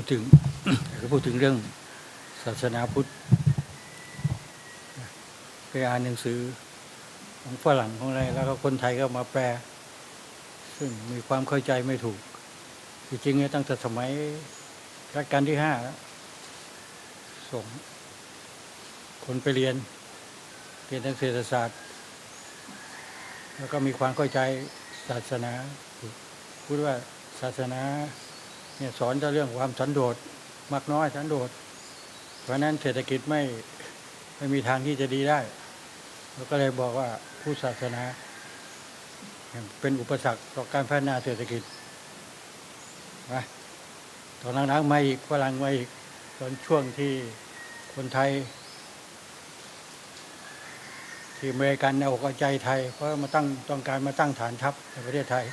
พูดถึงก็พูดถึงเรื่องศาสนาพุทธไปอ่านหนังสือของฝรั่งของอะไรแล้วก็คนไทยก็มาแปล ซึ่งมีความเข้าใจไม่ถูกจริงๆเนี่ยตั้งแต่สมัยรัชกาลที่ห้าส่งคนไปเรียนเรียนทางเศรษฐศาสตร์ แล้วก็มีความเข้าใจศาสนาพูดว่าศาสนา เนี่ยสอนเรื่องความสันโดษมากน้อยสันโดษเพราะนั้นเศรษฐกิจไม่ไม่มีทางที่จะดีได้เราก็เลยบอกว่าผู้ศาสนาเป็นอุปสรรคต่อการพัฒนาเศรษฐกิจนะตอนหลังๆมาอีกฝรั่งมาอีกตอนช่วงที่คนไทย ที่อเมริกันเอาอกเอาใจไทย เพราะมาตั้งต้องการมาตั้งฐานทัพในประเทศไทย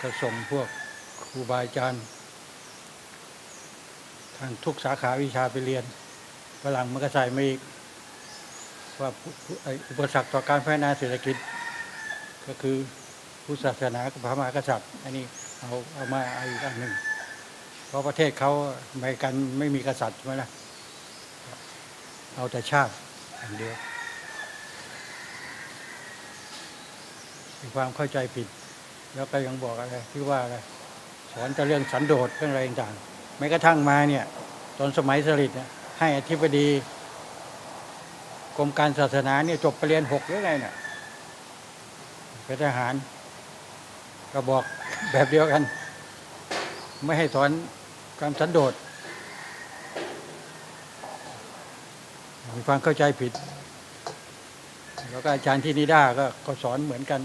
ก็ส่งพวก รูบาอาจารย์ทางทุกสาขาวิชาไปเรียนฝรั่งมันก็ใส่มาอีกว่าอุปสรรคต่อการพัฒนาเศรษฐกิจ ก็คือผู้ศาสนากับพระมหากษัตริย์ อันนี้เอาเอามาอีกอันหนึ่งเพราะประเทศเขาอเมริกันไม่มีกษัตริย์ใช่ไหมล่ะเอาแต่ชาติอย่างเดียวมีความเข้าใจผิด แล้วก็ยังบอกอะไรที่ว่าอะไร สอนแต่เรื่องสันโดษเรื่องอะไรต่างๆแม้กระทั่งมาเนี่ยตอนสมัยสฤษดิ์เนี่ยให้อธิบดีกรมการศาสนาเนี่ยจบปรริญญาหกหรือไงเนี่ยเป็นทหาร ก็บอกแบบเดียวกัน ไม่ให้สอนความสันโดษมีความเข้าใจผิด แล้วก็อาจารย์ที่นิด้าก็สอนเหมือนกัน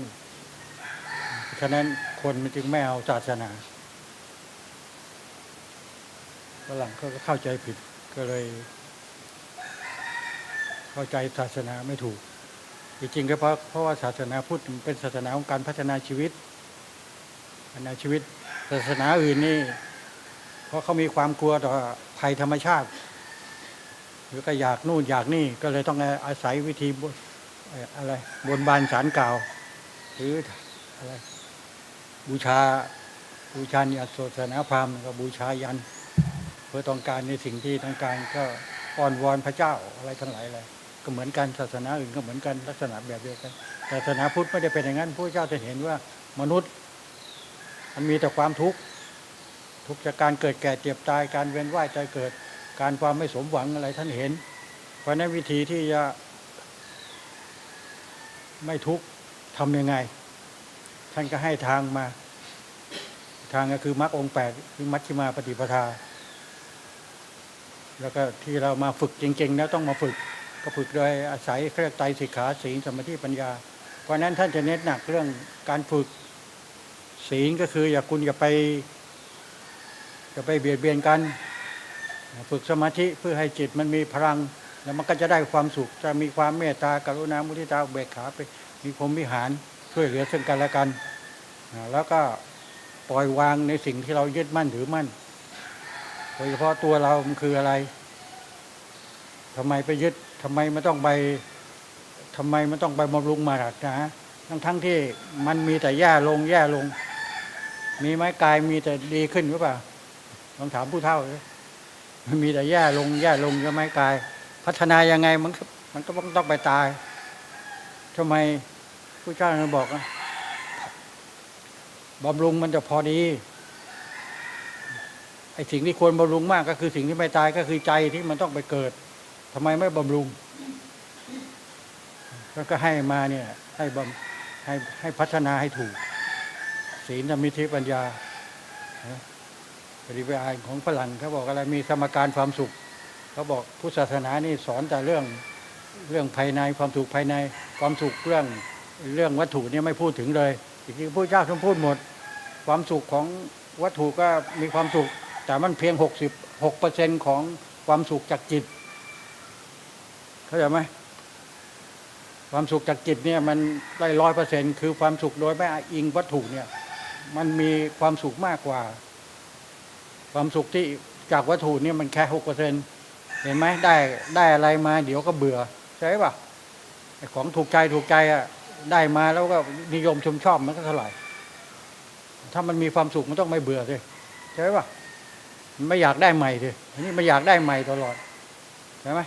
ฉะนั้นคนมันจึงไม่เอาศาสนา ฝรั่งก็เข้าใจผิดก็เลย เข้าใจศาสนาไม่ถูกจริงๆก็เพราะเพราะว่าศาสนาพุทธเป็นศาสนาของการพัฒนาชีวิตพัฒนาชีวิต ศาสนาอื่นนี่ เพราะเขามีความกลัวต่อภัยธรรมชาติ หรือก็อยากนู่นอยากนี่ก็เลยต้องอาศัยวิธีอะไรบนบานสารกล่าว หรืออะไรบูชาบูชาเนี่ยศาสนาพราหมณ์ก็บูชายัน เพื่อต้องการในสิ่งที่ต้องการก็อ้อนวอนพระเจ้าอะไรทั้งหลายอะไรก็เหมือนกันศาสนาอื่นก็เหมือนกันลักษณะแบบเดียวกันศาสนาพุทธไม่ได้เป็นอย่างนั้นพระเจ้าจะเห็นว่ามนุษย์มันมีแต่ความทุกข์ทุกข์จากการเกิดแก่เจ็บตายการเวียนว่ายใจเกิด การความไม่สมหวังอะไรท่านเห็น เพราะนั้นวิธีที่จะไม่ทุกข์ทำยังไง ท่านก็ให้ทางมา ทางก็คือมรรคองแปดคือมัชฌิมาปฏิปทา แล้วก็ที่เรามาฝึกจริงๆแล้วต้องมาฝึกก็ฝึกโดยอาศัยเครื่องไตรสิกขาศีลสมาธิปัญญา เพราะฉะนั้นท่านจะเน้นหนักเรื่องการฝึกศีลก็คืออย่าคุณอย่าไปอย่าไปเบียดเบียนกัน ฝึกสมาธิเพื่อให้จิตมันมีพลัง แล้วมันก็จะได้ความสุขจะมีความเมตตากรุณามุทิตาเบกขาไปมีพรหมวิหารช่วยเหลือซึ่งกันและกัน แล้วก็ปล่อยวางในสิ่งที่เรายึดมั่นถือมั่น โดยเฉพาะตัวเรา มันคืออะไรทำไมไปยึดทำไมมันต้องไปทำไมมันต้องไปบำรุงมารักนะทั้งทั้งที่มันมีแต่แย่ลงแย่ลง มีไหมกายมีแต่ดีขึ้นหรือเปล่าลองถามผู้เฒ่าเลยมันมีแต่แย่ลงแย่ลงใช่ไหมกาย พัฒนายังไงมันก็มันก็ต้องไปตายทำไมผู้เจ้าบอกนะบำรุงมันจะพอดี ไอ้สิ่งที่ควรบำรุงมากก็คือสิ่งที่ไม่ตายก็คือใจที่มันต้องไปเกิดทำไมไม่บำรุง แล้วก็ให้มาเนี่ยให้บำให้ให้พัฒนาให้ถูก ศีลสมาธิปัญญาปฏิบัติของฝรั่งเขาบอกอะไรมีสมการความสุขเขาบอกพุทธศาสนานี่สอนแต่เรื่องเรื่องภายในความสุขภายในความสุขเรื่องเรื่องวัตถุเนี่ยไม่พูดถึงเลยจริงๆพระเจ้าท่านพูดหมด ความสุขของวัตถุก็มีความสุข แต่มันเพียงหกสิบหกเปอร์เซ็นของความสุขจากจิต เข้าใจไหมความสุขจากจิตเนี่ยมันได้ร้อยเปอร์เซ็นคือความสุขโดยไม่อิงวัตถุเนี่ย มันมีความสุขมากกว่า ความสุขที่จากวัตถุเนี่ยมันแค่หกเปอร์เซ็นเห็นไหมได้ได้อะไรมา เดี๋ยวก็เบื่อใช่ปะของถูกใจถูกใจอะได้มาแล้วก็นิยมชมชอบมันก็เท่าไหร่ถ้ามันมีความสุขมันต้องไม่เบื่อเลยใช่ปะมัน ไม่อยากได้ใหม่ดิอันนี้มันอยากได้ใหม่ตลอดใช่ไหม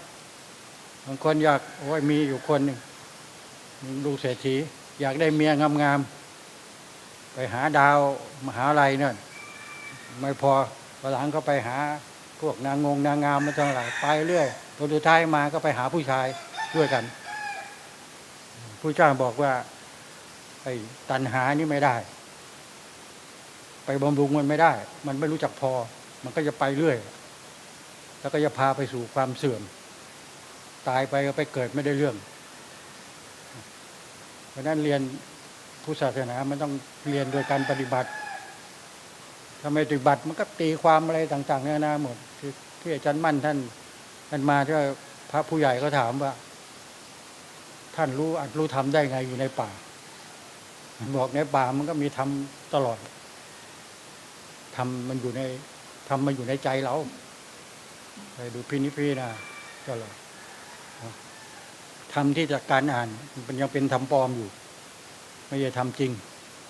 บางคนอยากโอ้ยมีอยู่คนหนึ่งลูกเศรษฐีอยากได้เมียงามๆไปหาดาวมหาลัยนั่นไม่พอวันหลังก็ไปหาพวกนางงงนางงามมาทั้งหลายไปเรื่อยตัวสุดท้ายมาก็ไปหาผู้ชายด้วยกัน ผู้เจ้าบอกว่าไอ้ตันหานี่ไม่ได้ ไปบำรุงมันไม่ได้ มันไม่รู้จักพอ มันก็จะไปเรื่อย แล้วก็จะพาไปสู่ความเสื่อม ตายไปก็ไปเกิดไม่ได้เรื่อง เพราะนั้นเรียนผู้ศาสนา มันต้องเรียนโดยการปฏิบัติถ้าไม่ปฏิบัติมันก็ตีความอะไรต่างๆนานาหมดที่อาจารย์มั่นท่านท่านมาที่ว่าพระผู้ใหญ่ก็ถามว่า ท่านรู้อัดรู้ทำได้ไงอยู่ในป่าบอกในป่ามันก็มีทำตลอดทำมันอยู่ใน ทำมันอยู่ในใจเราไปดูพินิพิจารณาตลอดทำที่จากการอ่านมันยังเป็นทำปลอมอยู่ ไม่ใช่ทำจริง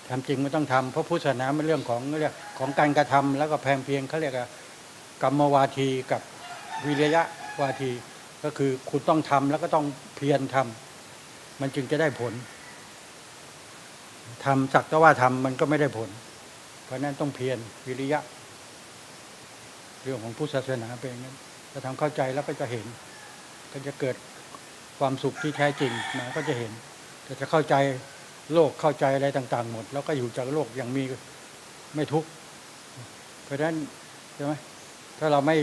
ทำจริงไมันต้องทำเพราะพุทธศาสนามันเรื่องของเรียกของการกระทำแล้วก็แพงเพียงเขาเรียกว่ากรรมวาทีกับวิริยะวาทีก็คือคุณต้องทำแล้วก็ต้องเพียรทำมันจึงจะได้ผลทำสักแต่ว่าทำมันก็ไม่ได้ผล เพราะฉะนั้นต้องเพียรวิริยะ เรื่องของพุทธศาสนาเป็นอย่างนั้นถ้าทำเข้าใจแล้วก็จะเห็น ก็จะเกิดความสุขที่แท้จริงมาก็จะเห็นแต่จะเข้าใจโลกเข้าใจอะไรต่าง ๆ หมด แล้วก็อยู่จากโลกอย่างมีไม่ทุกข์เพราะฉะนั้นใช่ไหมถ้าเราไม่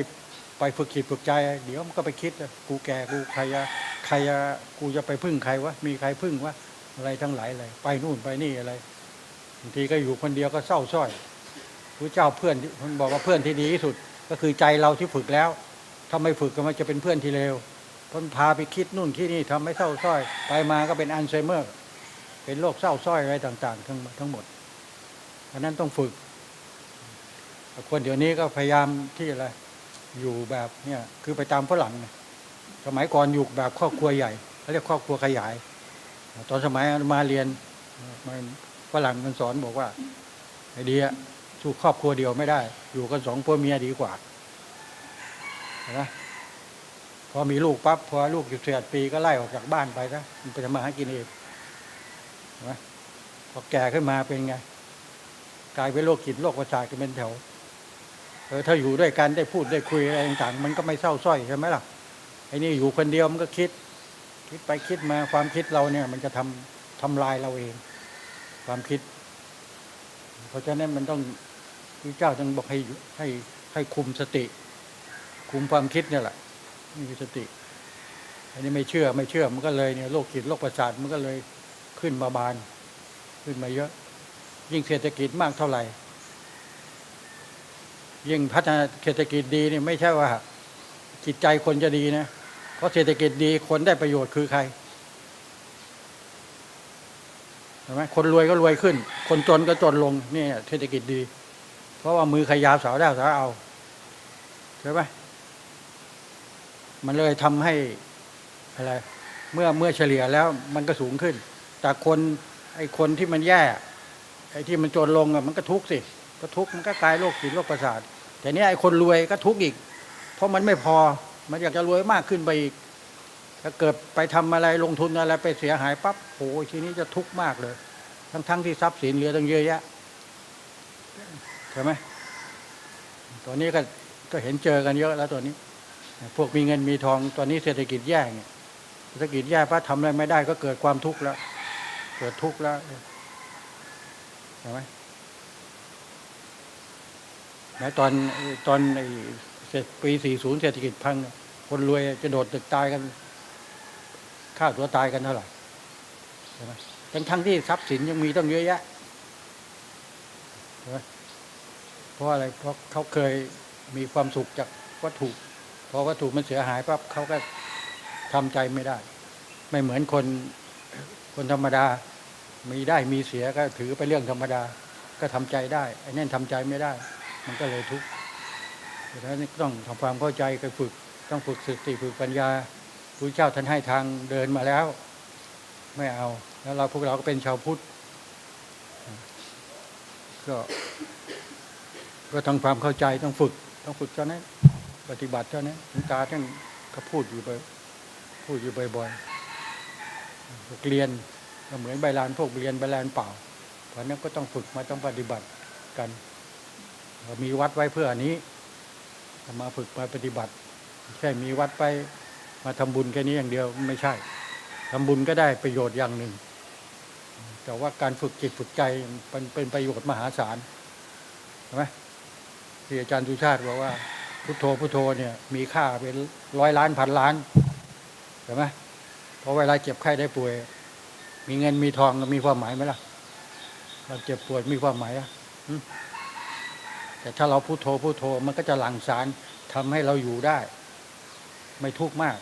ไปฝึกจิตฝึกใจ เดี๋ยวมันก็ไปคิดกูแก่กูใครอะใครอะกูจะไปพึ่งใครวะมีใครพึ่งวะอะไรทั้งหลายอะไรไปนู่นไปนี่อะไรบางทีก็อยู่คนเดียวก็เศร้าส้อยพระเจ้าเพื่อนที่มันบอกว่าเพื่อนที่ดีที่สุด ก็คือใจเราที่ฝึกแล้ว ถ้าไม่ฝึกก็มันจะเป็นเพื่อนที่เลวพราะมันพาไปคิดนู่นคิดนี่ทำให้เศร้าส้อย ไปมาก็เป็นอัลไซเมอร์ เป็นโรคเศร้าส้อยอะไรต่าง ๆ ทั้งทั้งหมดอันนั้นต้องฝึก คนเดี๋ยวนี้ก็พยายามที่อะไร อยู่แบบเนี่ยคือไปตามฝรั่งสมัยก่อนอยู่แบบครอบครัวใหญ่เขาเรียกครอบครัวขยาย ตอนสมัยมาเรียนมันฝรั่งมันสอนบอกว่าไอเดีย สู้ครอบครัวเดียวไม่ได้ อยู่กันสองพ่อเมียดีกว่านไหมพอมีลูกปั๊บพอลูกอยู่เสียดปีก็ไล่ออกจากบ้านไปซะมันไปทำมาหากินเองนไหมพอแก่ขึ้นมาเป็นไง กลายเป็นโรคจิตโรคประสาทกันเป็นแถวเออถ้าอยู่ด้วยกันได้พูดได้คุยอะไรต่างๆมันก็ไม่เศร้าส้อยใช่ไหมล่ะไอ้นี่อยู่คนเดียวมันก็คิด คิดไปคิดมาความคิดเราเนี่ย มันจะทำทำลายเราเอง ความคิด เพราะฉะนั้นมันต้อง พระเจ้าต้องบอกให้ให้ให้คุมสติ คุมความคิดเนี่ยแหละนี่คือสติ อันนี้ไม่เชื่อไม่เชื่อมันก็เลยเนี่ยโรคจิตโรคประสาทมันก็เลยขึ้นมาบาน ขึ้นมาเยอะ ยิ่งเศรษฐกิจมากเท่าไหร่ ยิ่งพัฒนาเศรษฐกิจดีเนี่ยไม่ใช่ว่าจิตใจคนจะดีนะเพราะเศรษฐกิจดีคนได้ประโยชน์คือใครเห็นไหมคนรวยก็รวยขึ้น คนจนก็จนลงนี่เศรษฐกิจดี เพราะว่ามือใครยาวสาวได้สาวเอาใช่ไหมมันเลยทำให้อะไร เมื่อเมื่อเฉลี่ยแล้วมันก็สูงขึ้น แต่คนไอ้คนที่มันแย่ไอ้ที่มันจนลงอะมันก็ทุกข์สิก็ทุกข์มันก็กลายโรคจิตโรคประสาทแต่เนี้ยไอ้คนรวยก็ทุกข์อีก เพราะมันไม่พอมันอยากจะรวยมากขึ้นไปอีกถ้าเกิดไปทำอะไรลงทุนอะไรไปเสียหายปั๊บโอ้ยทีนี้จะทุกข์มากเลย ทั้งทั้งที่ทรัพย์สินเหลือตั้งเยอะแยะ ใช่ไหมตอนนี้ก็ก็เห็นเจอกันเยอะแล้วตัวนี้ พวกมีเงินมีทองตอนนี้เศรษฐกิจแย่ไงเศรษฐกิจแย่เพราะทำอะไรไม่ได้ก็เกิดความทุกข์แล้ว เกิดทุกข์แล้วใช่ไหมแม้ตอนตอนเสร็จปี 40 เศรษฐกิจพัง คนรวยจะโดดตึกตายกันฆ่าตัวตายกันเท่าไหร่ใช่ไหมทั้งทั้งที่ทรัพย์สินยังมีต้องเยอะแยะใช่ไหม เพราะอะไรเพราะเขาเคยมีความสุขจากวัตถุพอวัตถุมันเสียหายปั๊บเขาก็ทำใจไม่ได้ ไม่เหมือนคนคนธรรมดา มีได้มีเสียก็ถือไปเรื่องธรรมดา ก็ทำใจได้ไอ้นั่นทำใจไม่ได้ มันก็เลยทุกข์ดังนั้นต้องทำความเข้าใจไปฝึกต้องฝึกสติฝึกปัญญาพระเจ้าท่านให้ทางเดินมาแล้ว ไม่เอา แล้วเราพวกเราก็เป็นชาวพุทธก็ ก็ทำความเข้าใจต้องฝึก ต้องฝึกเท่านั้นปฏิบัติเท่านั้นหลวงตาท่านก็พูดอยู่บ่อยพูดอยู่บ่อยๆพวกเรียนก็เหมือนใบลานพวกเรียนใบลานเปล่า เพราะนั้นก็ต้องฝึกมาต้องปฏิบัติกันมีวัดไว้เพื่ออันนี้มาฝึกมาปฏิบัติไม่ใช่มีวัดไปมาทำบุญแค่นี้อย่างเดียวไม่ใช่ทำบุญก็ได้ประโยชน์อย่างหนึ่ง แต่ว่าการฝึกจิตฝึกใจมันเป็นประโยชน์มหาศาลใช่ไหม ที่อาจารย์สุชาติบอกว่า พุทโธพุทโธเนี่ยมีค่าเป็นร้อยล้านพันล้านใช่ไหมเพราะเวลาเจ็บไข้ได้ป่วย มีเงินมีทองมีความหมายไหมล่ะเราเจ็บปวดมีความหมายอะแต่ถ้าเราพุโทโธพุโทโธมันก็จะหลั่งสารทำให้เราอยู่ได้ ไม่ทุกข์มาก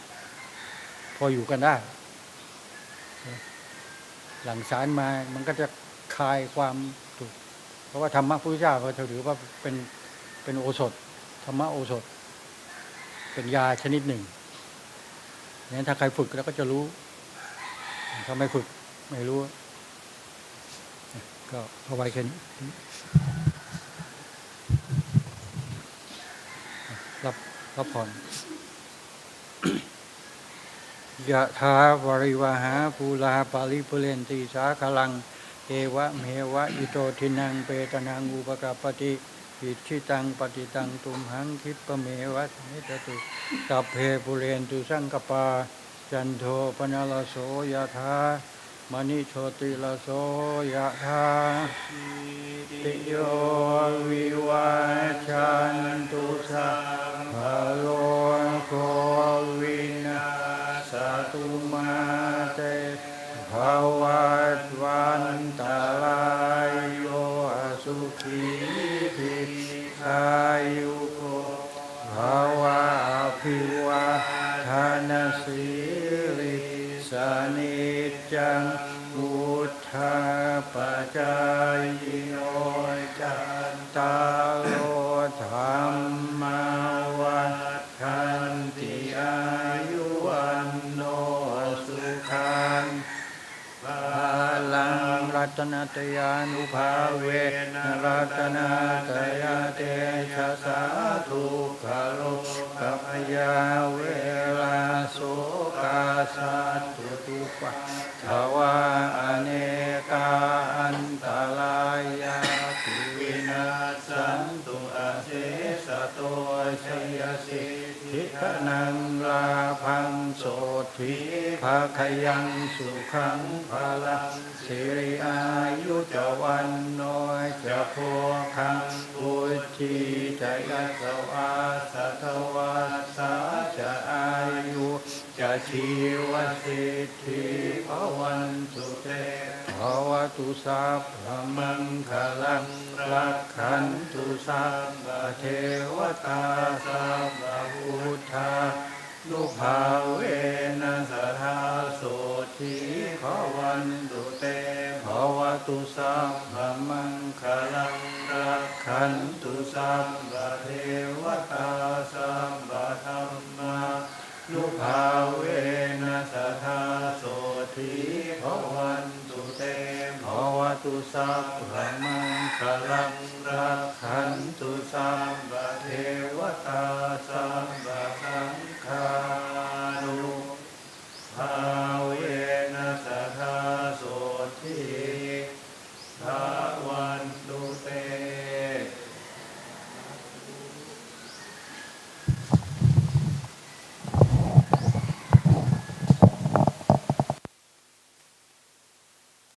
พออยู่กันได้ หลั่งสารมามันก็จะคลายความทุกข์เพราะว่าธรรมะพระพุทธเจ้าเขาถือว่าเป็น เป็นโอสถ ธรรมโอสถ เป็นยาชนิดหนึ่งงั้นถ้าใครฝึกแล้วก็จะรู้ ถ้าไม่ฝึกไม่รู้ ก็เอาไว้แค่นี้รับรับผ่อนยะถาวริวหาภูลาปาลิปุเรนติสาคลัง เอวะเมวะอิโตทินังเปตนังอุปกปปติ อิชิตังปฏิตังตุมหังคิปะเมวะนิจตุสัพเพปุเรนตุสังกปา จันโทปนลโสยะถามณิโชติลโสยะถาติโยวิวัชันตุสัพพะโลกวินาสตุมาเตภวัตวันตรายโยสุขี จายโนจันตาโลธรรมวันทันติอายุวันโนสุขังพลังรัตนตยานุภาเวนะรัตนาตยาเตชะสาธุขโลกัพยาเวลาโสกาสัต นังลาพังโสทิภาคยังสุขังพลังสิริอายุจวันโนจะโพคังอุจิจะยัสวาสัทวัสาจะอายุจะชีวสิทธิภวันสุเต วตุสัพพมังคลังรักขันตุสัพพเทวตาสัพพพุทธานุภาเวนัสทาโสทิภวันตุเตภวตุสัพพมังคลังรักขันตุสัพพเทวตาสัพ ตุสัพพะมังคลังรักขันตุสัพพ